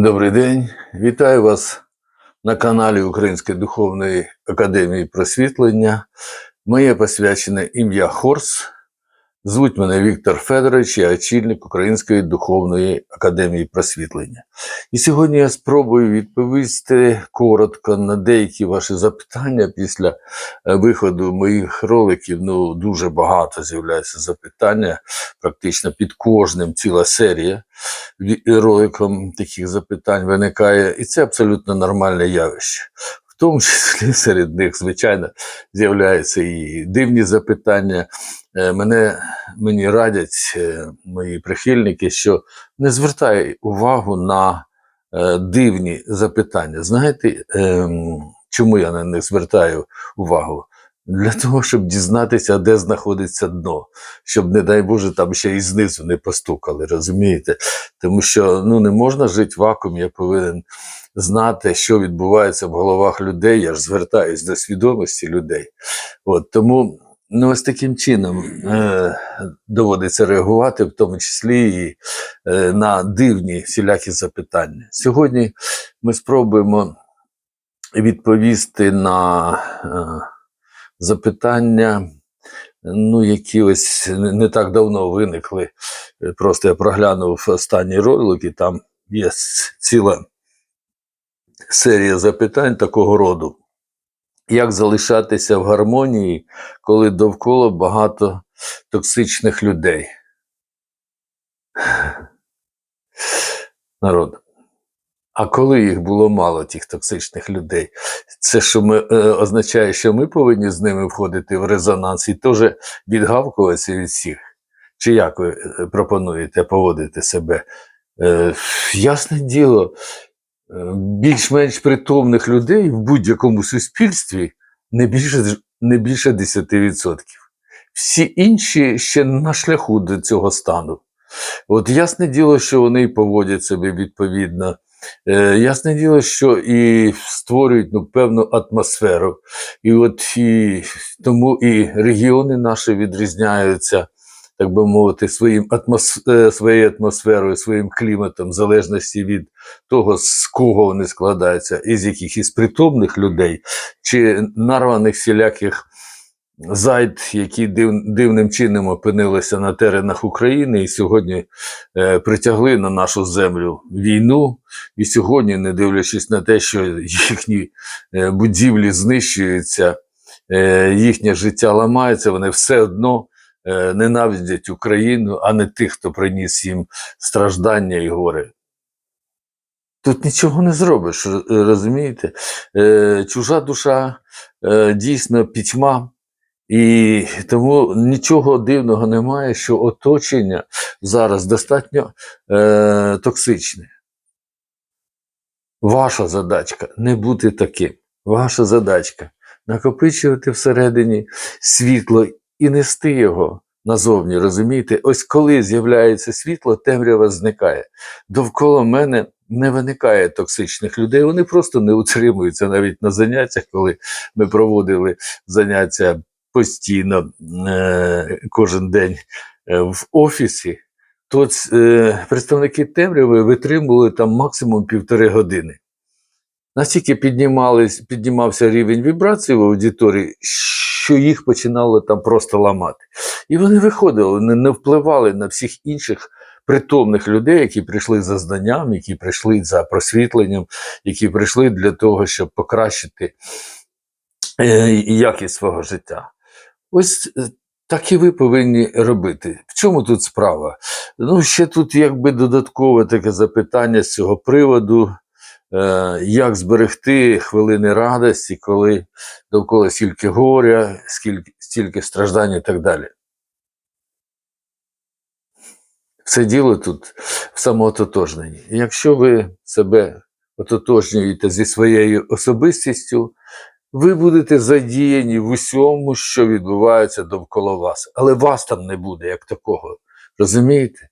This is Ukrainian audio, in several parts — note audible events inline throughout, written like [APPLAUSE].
Добрий день, вітаю вас на каналі Української духовної академії просвітлення. Моє посвячене ім'я Хорс. Звуть мене Віктор Федорович, я очільник Української духовної академії просвітлення. І сьогодні я спробую відповісти коротко на деякі ваші запитання після е, виходу моїх роликів. Ну, дуже багато з'являється запитання, практично під кожним ціла серія роликом таких запитань виникає, і це абсолютно нормальне явище. В тому числі серед них, звичайно, з'являються і дивні запитання. Е, Мене мені радять е, мої прихильники, що не звертай увагу на е, дивні запитання. Знаєте, ем, чому я на них звертаю увагу? Для того, щоб дізнатися, де знаходиться дно, щоб, не дай Боже, там ще і знизу не постукали, розумієте? Тому що ну, не можна жити в вакуумі, я повинен знати, що відбувається в головах людей. Я ж звертаюсь до свідомості людей. От, тому ну, ось таким чином е, доводиться реагувати, в тому числі і е, на дивні всілякі запитання. Сьогодні ми спробуємо відповісти на е, запитання, ну, які ось не так давно виникли. Просто я проглянув останній ролик, і там є ціла серія запитань такого роду. Як залишатися в гармонії, коли довкола багато токсичних людей? [SIGHS] Народ. А коли їх було мало, тих токсичних людей, це що ми, е, означає, що ми повинні з ними входити в резонанс і теж відгавкуватися від всіх? Чи як ви е, пропонуєте поводити себе? Е, ясне діло, більш-менш притомних людей в будь-якому суспільстві не більше, не більше 10%. Всі інші ще на шляху до цього стану. От ясне діло, що вони поводять себе відповідно. Е, ясне діло, що і створюють ну, певну атмосферу. І от і тому і регіони наші відрізняються, так би мовити, своїм атмос, е, своєю атмосферою, своїм кліматом, в залежності від того, з кого вони складаються, із яких із притомних людей, чи нарваних всіляких зайд, які див, дивним чином опинилися на теренах України і сьогодні е, притягли на нашу землю війну. І сьогодні, не дивлячись на те, що їхні е, будівлі знищуються, е, їхнє життя ламається, вони все одно ненавидять Україну, а не тих, хто приніс їм страждання і горе. Тут нічого не зробиш, розумієте? Е, чужа душа е, дійсно пітьма, і тому нічого дивного немає, що оточення зараз достатньо е, токсичне. Ваша задачка не бути таким. Ваша задачка накопичувати всередині світло і нести його назовні. Розумієте? Ось коли з'являється світло, темрява зникає. Довкола мене не виникає токсичних людей. Вони просто не утримуються навіть на заняттях, коли ми проводили заняття постійно е, кожен день е, в офісі. То е, представники темряви витримували там максимум півтори години. Настільки піднімався рівень вібрацій в аудиторії, що їх починало там просто ламати. І вони виходили, не, не впливали на всіх інших притомних людей, які прийшли за знанням, які прийшли за просвітленням, які прийшли для того, щоб покращити е, якість свого життя. Ось е, так і ви повинні робити. В чому тут справа? Ну, ще тут якби додаткове таке запитання з цього приводу. Е, як зберегти хвилини радості, коли довкола стільки горя, скільки, стільки страждань і так далі. Все діло тут в самоототожненні. Якщо ви себе ототожнюєте зі своєю особистістю, ви будете задіяні в усьому, що відбувається довкола вас. Але вас там не буде як такого. Розумієте?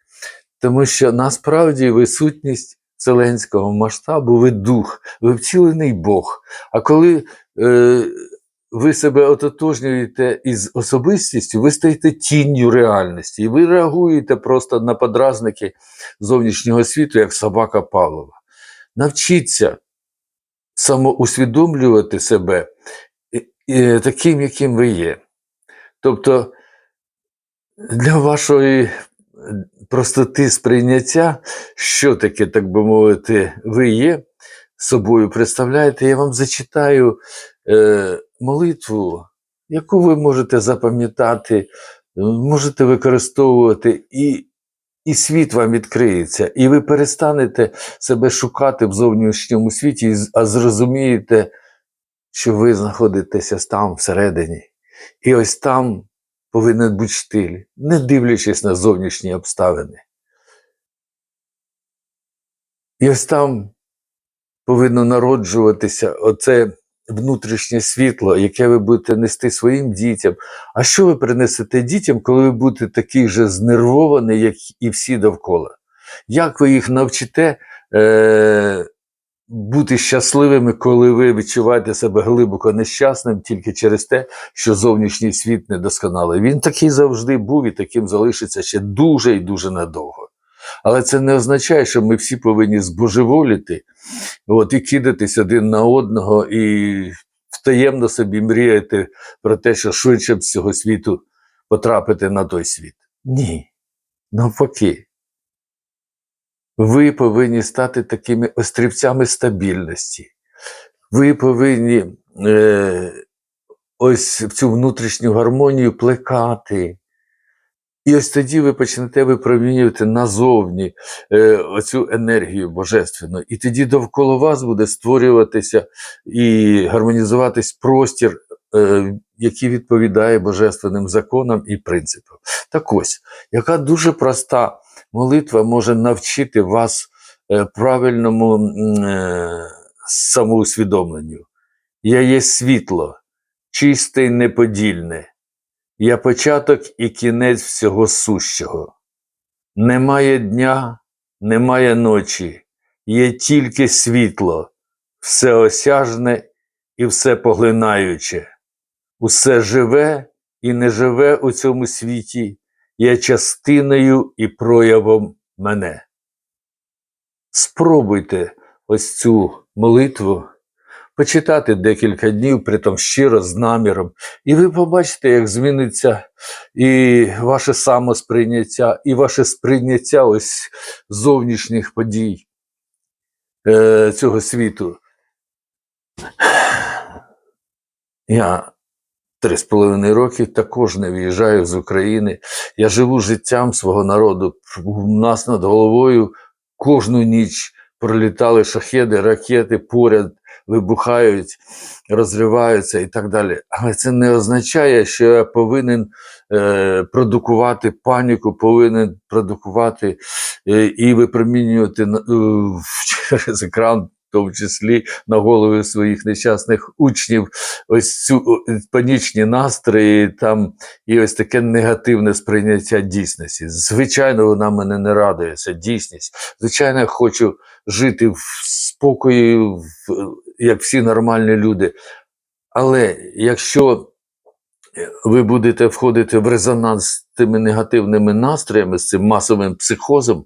Тому що насправді ви сутність вселенського масштабу, ви дух, ви вцілений Бог. А коли е, ви себе ототожнюєте із особистістю, ви стаєте тінню реальності, і ви реагуєте просто на подразники зовнішнього світу, як собака Павлова. Навчіться самоусвідомлювати себе е, е, таким, яким ви є. Тобто для вашої простоти сприйняття, що таке, так би мовити, ви є собою представляєте, я вам зачитаю е, молитву, яку ви можете запам'ятати, можете використовувати, і, і світ вам відкриється, і ви перестанете себе шукати в зовнішньому світі, а зрозумієте, що ви знаходитеся там всередині. І ось там повинен бути штиль, не дивлячись на зовнішні обставини. І ось там повинно народжуватися оце внутрішнє світло, яке ви будете нести своїм дітям. А що ви принесете дітям, коли ви будете такий же знервований, як і всі довкола? Як ви їх навчите е- бути щасливими, коли ви відчуваєте себе глибоко нещасним тільки через те, що зовнішній світ недосконалий? Він такий завжди був і таким залишиться ще дуже і дуже надовго. Але це не означає, що ми всі повинні збожеволіти от, і кидатись один на одного, і втаємно собі мріяти про те, що швидше б з цього світу потрапити на той світ. Ні. Навпаки. Ви повинні стати такими острівцями стабільності. Ви повинні е, ось цю внутрішню гармонію плекати. І ось тоді ви почнете випромінювати назовні е, оцю енергію божественну. І тоді довкола вас буде створюватися і гармонізуватись простір, е, який відповідає божественним законам і принципам. Так ось, яка дуже проста молитва може навчити вас е, правильному е, самоусвідомленню. Я є світло, чисте й неподільне. Я початок і кінець всього сущого. Немає дня, немає ночі, є тільки світло, всеосяжне і всепоглинаюче. Усе живе і не живе у цьому світі, є частиною і проявом мене. Спробуйте ось цю молитву почитати декілька днів, притом щиро з наміром, і ви побачите, як зміниться і ваше самосприйняття, і ваше сприйняття ось зовнішніх подій е, цього світу. Я три з половиною роки також не виїжджаю з України. Я живу життям свого народу. У нас над головою кожну ніч пролітали шахеди, ракети поряд вибухають, розриваються і так далі. Але це не означає, що я повинен е, продукувати паніку, повинен продукувати е, і випромінювати е, [LAUGHS] через екран, тому числі на голови своїх нещасних учнів, ось цю панічні настрої там і ось таке негативне сприйняття дійсності. Звичайно, вона мене не радує, це дійсність. Звичайно, я хочу жити в спокої, як всі нормальні люди. Але якщо ви будете входити в резонанс з тими негативними настроями, з цим масовим психозом,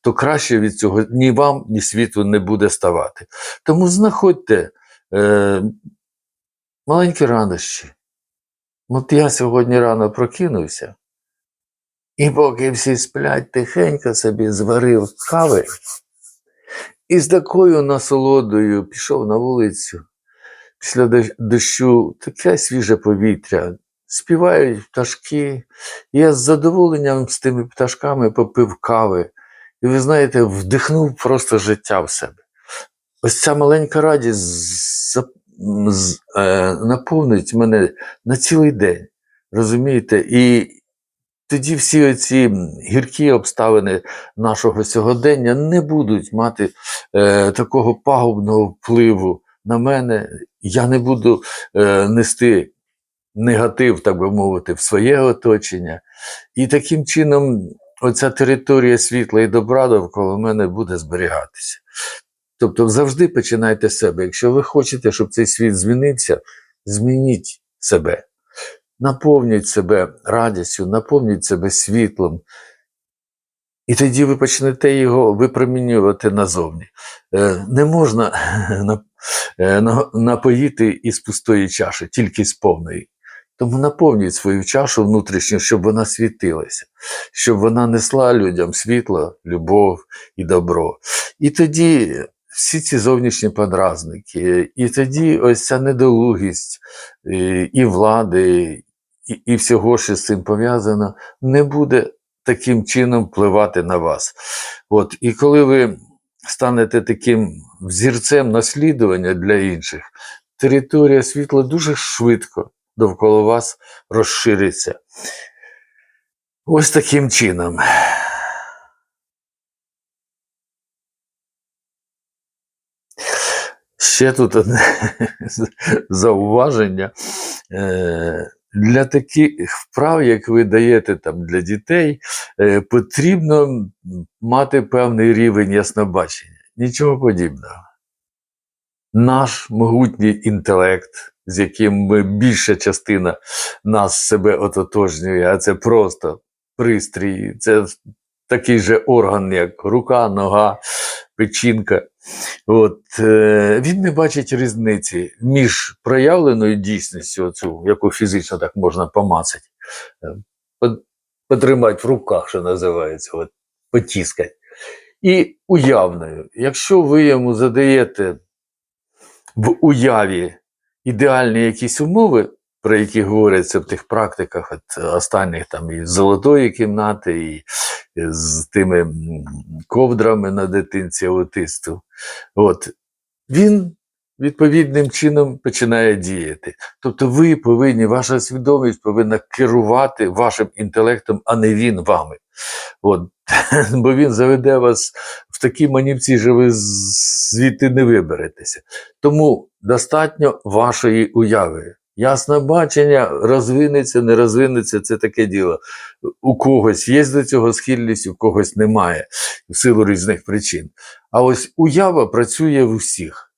то краще від цього ні вам, ні світу не буде ставати. Тому знаходьте е, маленькі радощі. От я сьогодні рано прокинувся, і поки всі сплять, тихенько собі зварив кави і з такою насолодою пішов на вулицю. Після дощу таке свіже повітря, співають пташки. Я з задоволенням з тими пташками попив кави. І ви знаєте, вдихнув просто життя в себе. Ось ця маленька радість е, наповнить мене на цілий день. Розумієте? І тоді всі оці гіркі обставини нашого сьогодення не будуть мати е, такого пагубного впливу на мене. Я не буду е, нести негатив, так би мовити, в своє оточення. І таким чином оця територія світла і добра довкола мене буде зберігатися. Тобто завжди починайте з себе. Якщо ви хочете, щоб цей світ змінився, змініть себе. Наповніть себе радістю, наповніть себе світлом. І тоді ви почнете його випромінювати назовні. Е, Не можна [LAUGHS] на- е, на- напоїти із пустої чаші, тільки з повної. Тому наповнюють свою чашу внутрішню, щоб вона світилася, щоб вона несла людям світло, любов і добро. І тоді всі ці зовнішні подразники, і тоді ось ця недолугість е, і влади, і, і всього, що з цим пов'язано, не буде таким чином впливати на вас. От, і коли ви станете таким взірцем наслідування для інших, територія світла дуже швидко довкола вас розшириться. Ось таким чином. Ще тут одне [LAUGHS] зауваження. Е, Для таких вправ, як ви даєте там для дітей, е, потрібно мати певний рівень яснобачення. Нічого подібного. Наш могутній інтелект, з яким більша частина нас себе ототожнює, а це просто пристрій, це такий же орган, як рука, нога, печінка. От, е, він не бачить різниці між проявленою дійсністю, оцю, яку фізично так можна помацати, е, потримати в руках, що називається, от, потіскати, і уявною. Якщо ви йому задаєте в уяві ідеальні якісь умови, про які говоряться в тих практиках от останніх там і золотої кімнати, і з тими ковдрами на дитинці аутисту, от, він відповідним чином починає діяти. Тобто ви повинні, ваша свідомість повинна керувати вашим інтелектом, а не він вами. От. [LAUGHS] Бо він заведе вас в такі манівці, що ви звідти не виберетеся. Тому достатньо вашої уяви. Ясне бачення, розвинеться, не розвинеться це таке діло. У когось є до цього схильність, у когось немає, в силу різних причин. А ось уява працює в усіх.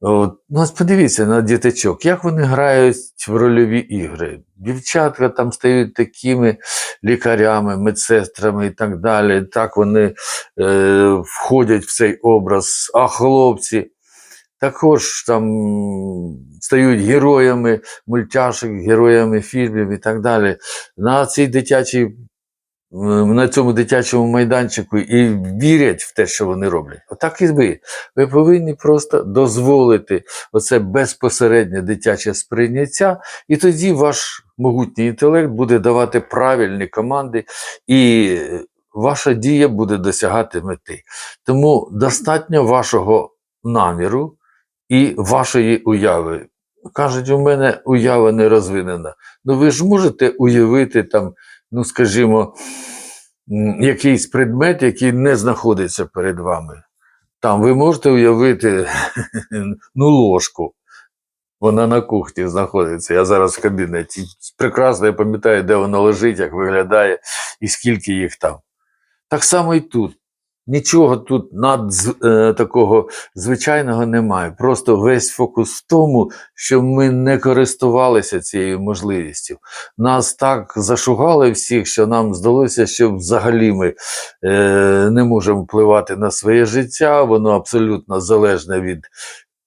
Ну, ось подивіться на діточок, як вони грають в рольові ігри. Дівчатка там стають такими лікарями, медсестрами і так далі. Так вони е, входять в цей образ. А хлопці також там стають героями мультяшок, героями фільмів і так далі. На цій дитячій на цьому дитячому майданчику і вірять в те, що вони роблять. Отак і ви. Ви повинні просто дозволити оце безпосереднє дитяче сприйняття, і тоді ваш могутній інтелект буде давати правильні команди, і ваша дія буде досягати мети. Тому достатньо вашого наміру і вашої уяви. Кажуть, у мене уява не розвинена. Ну ви ж можете уявити там, ну скажімо, якийсь предмет, який не знаходиться перед вами. Там ви можете уявити [LAUGHS] ну, ложку. Вона на кухні знаходиться. Я зараз в кабінеті. Прекрасно я пам'ятаю, де вона лежить, як виглядає і скільки їх там. Так само і тут. Нічого тут над е, такого звичайного немає. Просто весь фокус в тому, що ми не користувалися цією можливістю. Нас так зашугали всіх, що нам здалося, що взагалі ми е, не можемо впливати на своє життя. Воно абсолютно залежне від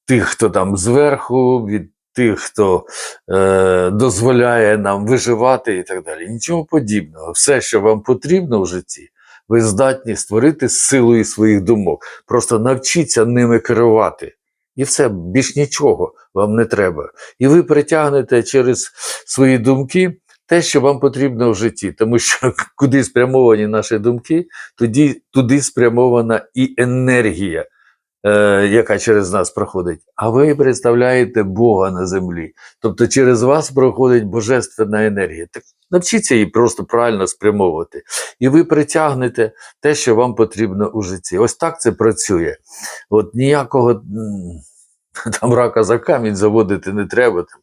тих, хто там зверху, від тих, хто е, дозволяє нам виживати і так далі. Нічого подібного. Все, що вам потрібно в житті, ви здатні створити з силою своїх думок. Просто навчіться ними керувати. І все, більш нічого вам не треба. І ви притягнете через свої думки те, що вам потрібно в житті. Тому що [LAUGHS] куди спрямовані наші думки, тоді туди спрямована і енергія, е, яка через нас проходить. А ви представляєте Бога на землі. Тобто через вас проходить божественна енергія. Так навчіться її просто правильно спрямовувати. І ви притягнете те, що вам потрібно у житті. Ось так це працює. От ніякого [LAUGHS] там рака за камінь заводити не треба. Там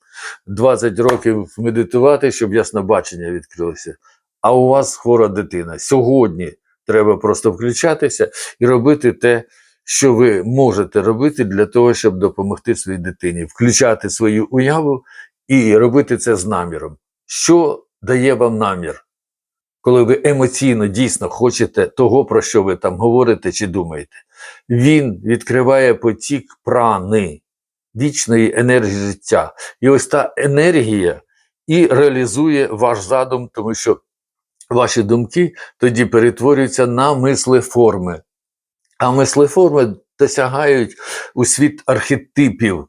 20 років медитувати, щоб яснобачення відкрилося. А у вас хвора дитина. Сьогодні треба просто включатися і робити те, що ви можете робити для того, щоб допомогти своїй дитині, включати свою уяву і робити це з наміром. Що дає вам намір? коли ви емоційно дійсно хочете того, про що ви там говорите чи думаєте. Він відкриває потік прани, вічної енергії життя. І ось та енергія і реалізує ваш задум, тому що ваші думки тоді перетворюються на мислеформи. А мислеформи досягають у світ архетипів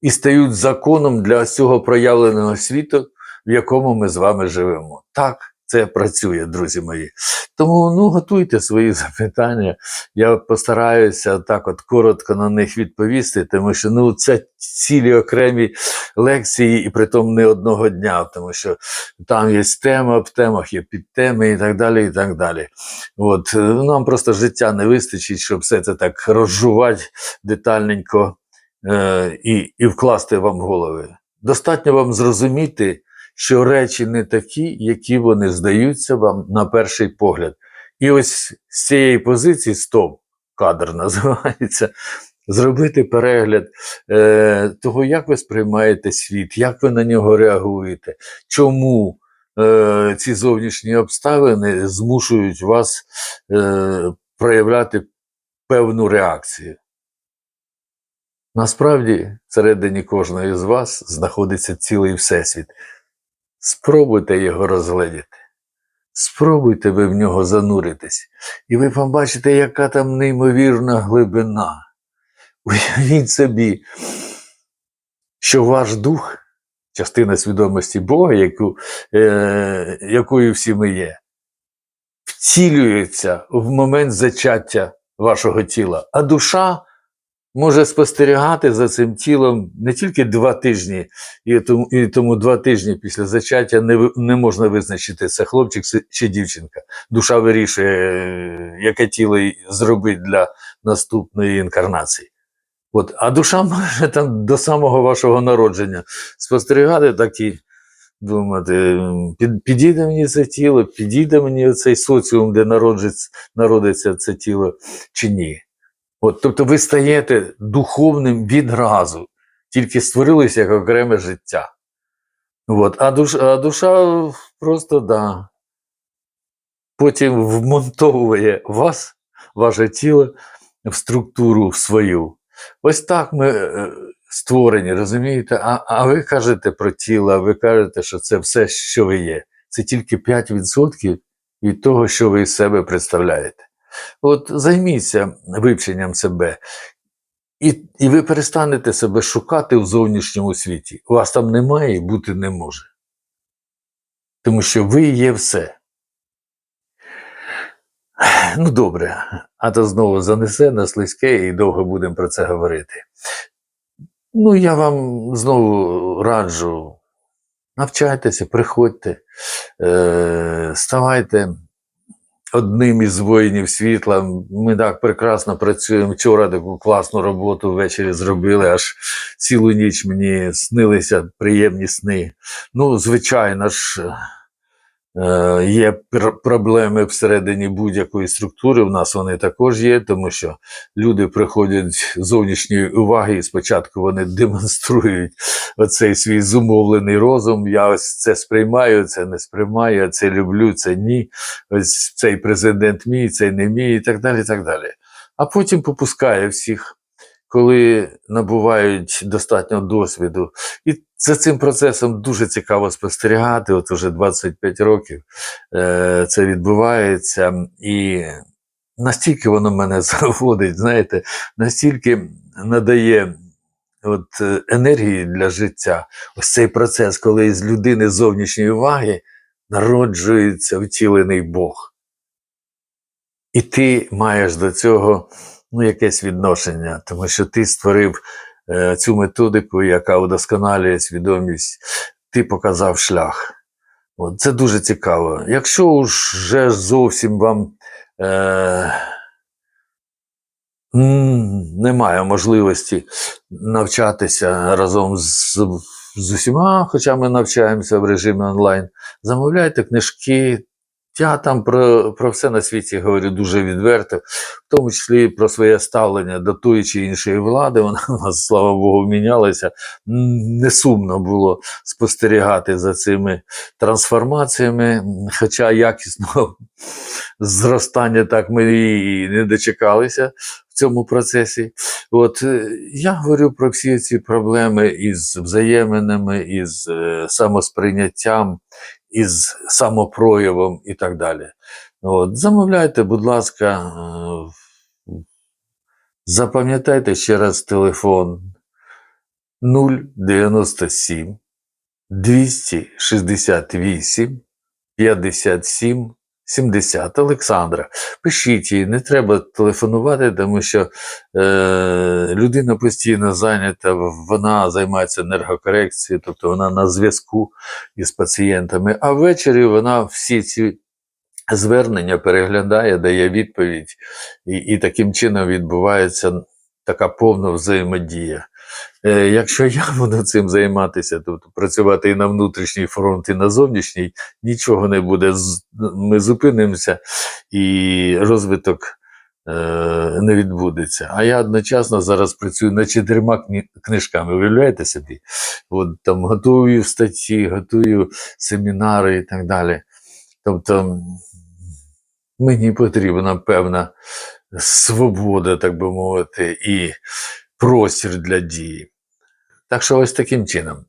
і стають законом для цього проявленого світу, в якому ми з вами живемо. Так це працює, друзі мої. Тому ну, готуйте свої [LAUGHS] запитання. Я постараюся так от коротко на них відповісти, тому що ну, це цілі окремі лекції, і притом не одного дня, тому що там є тема, в темах є підтеми і так далі. і так далі. От, нам просто життя не вистачить, щоб все це так розжувати детальненько е, і, і вкласти вам голови. Достатньо вам зрозуміти, що речі не такі, які вони здаються вам на перший погляд. І ось з цієї позиції стоп, кадр [LAUGHS] називається, зробити перегляд е, того, як ви сприймаєте світ, як ви на нього реагуєте, чому е, ці зовнішні обставини змушують вас е, проявляти певну реакцію. Насправді, всередині кожної з вас знаходиться цілий всесвіт. Спробуйте його розгледіти. Спробуйте ви в нього зануритись, і ви побачите, яка там неймовірна глибина. Уявіть собі, що ваш дух, частина свідомості Бога, яку, е, якою всі ми є, вцілюється в момент зачаття вашого тіла, а душа може спостерігати за цим тілом не тільки два тижні, і тому, і тому два тижні після зачаття не, не можна визначити, це хлопчик чи дівчинка. Душа вирішує, яке тіло зробить для наступної інкарнації. От, а душа може там до самого вашого народження спостерігати так і думати, під, підійде мені це тіло, підійде мені цей соціум, де народжиться, народиться це тіло, чи ні. От, тобто ви стаєте духовним відразу, тільки створилися як окреме життя. От, а, душ, а душа просто да. Потім вмонтовує вас, ваше тіло, в структуру свою. Ось так ми е, створені, розумієте? А, а ви кажете про тіло, а ви кажете, що це все, що ви є. Це тільки 5% від того, що ви із себе представляєте. От займіться вивченням себе, і, і ви перестанете себе шукати в зовнішньому світі. У вас там немає і бути не може. Тому що ви є все. Ну, добре, а то знову занесе на слизьке і довго будемо про це говорити. Ну, я вам знову раджу, навчайтеся, приходьте, е, ставайте одним із воїнів світла. Ми так прекрасно працюємо. Вчора таку класну роботу ввечері зробили, аж цілу ніч мені снилися приємні сни. Ну, звичайно ж, є проблеми всередині будь-якої структури. У нас вони також є, тому що люди приходять зовнішньої уваги, і спочатку вони демонструють оцей свій зумовлений розум. Я ось це сприймаю, це не сприймаю, це люблю, це ні. Ось цей президент мій, цей не мій, і так далі. і так далі. А потім попускає всіх, коли набувають достатньо досвіду. І за цим процесом дуже цікаво спостерігати. От уже 25 років е, це відбувається. І настільки воно мене [LAUGHS] заводить, знаєте, настільки надає от, е, енергії для життя. Ось цей процес, коли з людини зовнішньої уваги народжується втілений Бог. І ти маєш до цього ну, якесь відношення, тому що ти створив е, цю методику, яка удосконалює свідомість, ти показав шлях. От, це дуже цікаво. Якщо вже зовсім вам е, немає можливості навчатися разом з, з усіма, хоча ми навчаємося в режимі онлайн, замовляйте книжки, Я там про, про все на світі говорю дуже відверто, в тому числі про своє ставлення до тої чи іншої влади. Вона у нас, слава Богу, мінялася. Не сумно було спостерігати за цими трансформаціями, хоча якісного [LAUGHS] зростання так ми і не дочекалися в цьому процесі. От е, я говорю про всі ці проблеми із взаєминами, із е, самосприйняттям, із самопроявом і так далі. От, замовляйте, будь ласка, е, запам'ятайте ще раз телефон 097 268 57 70 Олександра. Пишіть їй, не треба телефонувати, тому що е, людина постійно зайнята, вона займається енергокорекцією, тобто вона на зв'язку із пацієнтами. А ввечері вона всі ці звернення переглядає, дає відповідь, і, і таким чином відбувається така повна взаємодія. Е, якщо я [LAUGHS] буду цим займатися, тобто працювати і на внутрішній фронт, і на зовнішній, нічого не буде. Ми зупинимося і розвиток е, не відбудеться. А я одночасно зараз працюю над чотирма книжками. Уявляєте собі? От там готую статті, готую семінари і так далі. Тобто мені потрібна певна свобода, так би мовити, і простір для дії. Так що ось таким чином.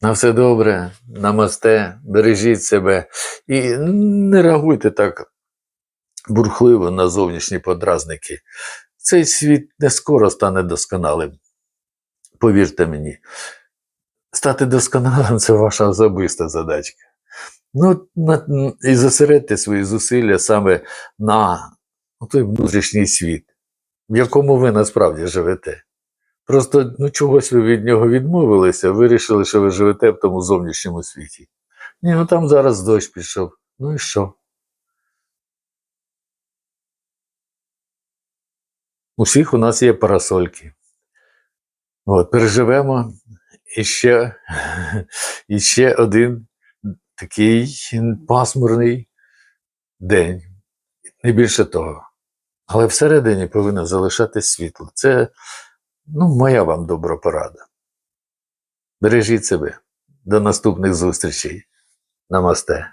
На все добре, намасте, бережіть себе і не реагуйте так бурхливо на зовнішні подразники. Цей світ не скоро стане досконалим. Повірте мені, стати досконалим це ваша особиста задачка. Ну, на, і зосередьте свої зусилля саме на той внутрішній світ, в якому ви насправді живете. Просто ну, чогось ви від нього відмовилися, вирішили, що ви живете в тому зовнішньому світі. Ні, ну там зараз дощ пішов. Ну і що? У всіх у нас є парасольки. От, переживемо іще, іще один такий пасмурний день. Не більше того. Але всередині повинно залишатись світло. Це ну, моя вам добра порада. Бережіть себе. До наступних зустрічей. Намасте.